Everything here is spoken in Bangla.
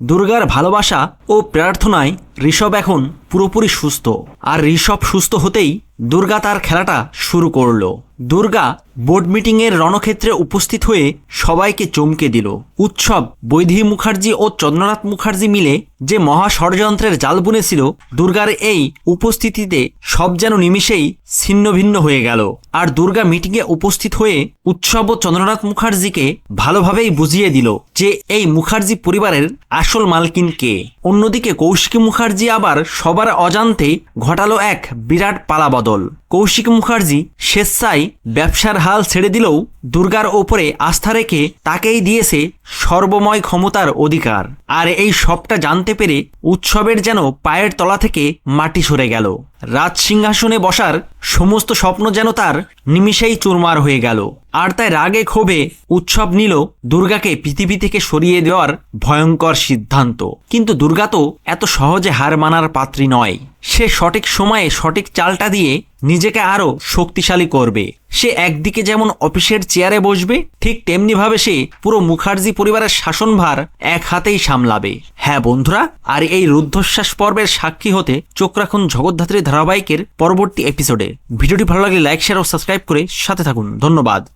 দুর্গার ভালোবাসা ও প্রার্থনায় ঋষভ এখন পুরোপুরি সুস্থ। আর ঋষভ সুস্থ হতেই দুর্গা তার খেলাটা শুরু করল। দুর্গা বোর্ড মিটিংয়ের রণক্ষেত্রে উপস্থিত হয়ে সবাইকে চমকে দিল। উৎসব, বৈধি মুখার্জি ও চন্দ্রনাথ মুখার্জি মিলে যে মহা ষড়যন্ত্রের জাল বুনেছিল, দুর্গার এই উপস্থিতিতে সব যেন নিমিষেই ছিন্ন ভিন্ন হয়ে গেল। আর দুর্গা মিটিংয়ে উপস্থিত হয়ে উৎসব ও চন্দ্রনাথ মুখার্জিকে ভালোভাবেই বুঝিয়ে দিল যে এই মুখার্জি পরিবারের আসল মালকিন কে। অন্যদিকে কৌশিকী মুখার্জি আবার সবার অজান্তেই ঘটালো এক বিরাট পালাবদল। কৌশিক মুখার্জি স্বেচ্ছায় ব্যবসার হাল ছেড়ে দিলেও দুর্গার ওপরে আস্থা রেখে তাকেই দিয়েছে সর্বময় ক্ষমতার অধিকার। আর এই সবটা জানতে পেরে উৎসবের যেন পায়ের তলা থেকে মাটি সরে গেল। রাজ সিংহাসনে বসার সমস্ত স্বপ্ন যেন তার নিমিষেই চুরমার হয়ে গেল। আর তাই রাগে ক্ষোভে উৎসব নিল দুর্গাকে পৃথিবী থেকে সরিয়ে দেওয়ার ভয়ঙ্কর সিদ্ধান্ত। কিন্তু দুর্গা তো এত সহজে হার মানার পাত্রী নয়। সে সঠিক সময়ে সঠিক চালটা দিয়ে নিজেকে আরও শক্তিশালী করবে। সে একদিকে যেমন অফিসের চেয়ারে বসবে, ঠিক তেমনিভাবে সে পুরো মুখার্জি পরিবারের শাসনভার এক হাতেই সামলাবে। হ্যাঁ বন্ধুরা, আর এই রুদ্ধশ্বাস পর্বের সাক্ষী হতে চোখ রাখুন জগদ্ধাত্রী ধারাবাহিকের পরবর্তী এপিসোডে ভিডিওটি ভালো লাগলে লাইক শেয়ার ও সাবস্ক্রাইব করে সাথে থাকুন। ধন্যবাদ।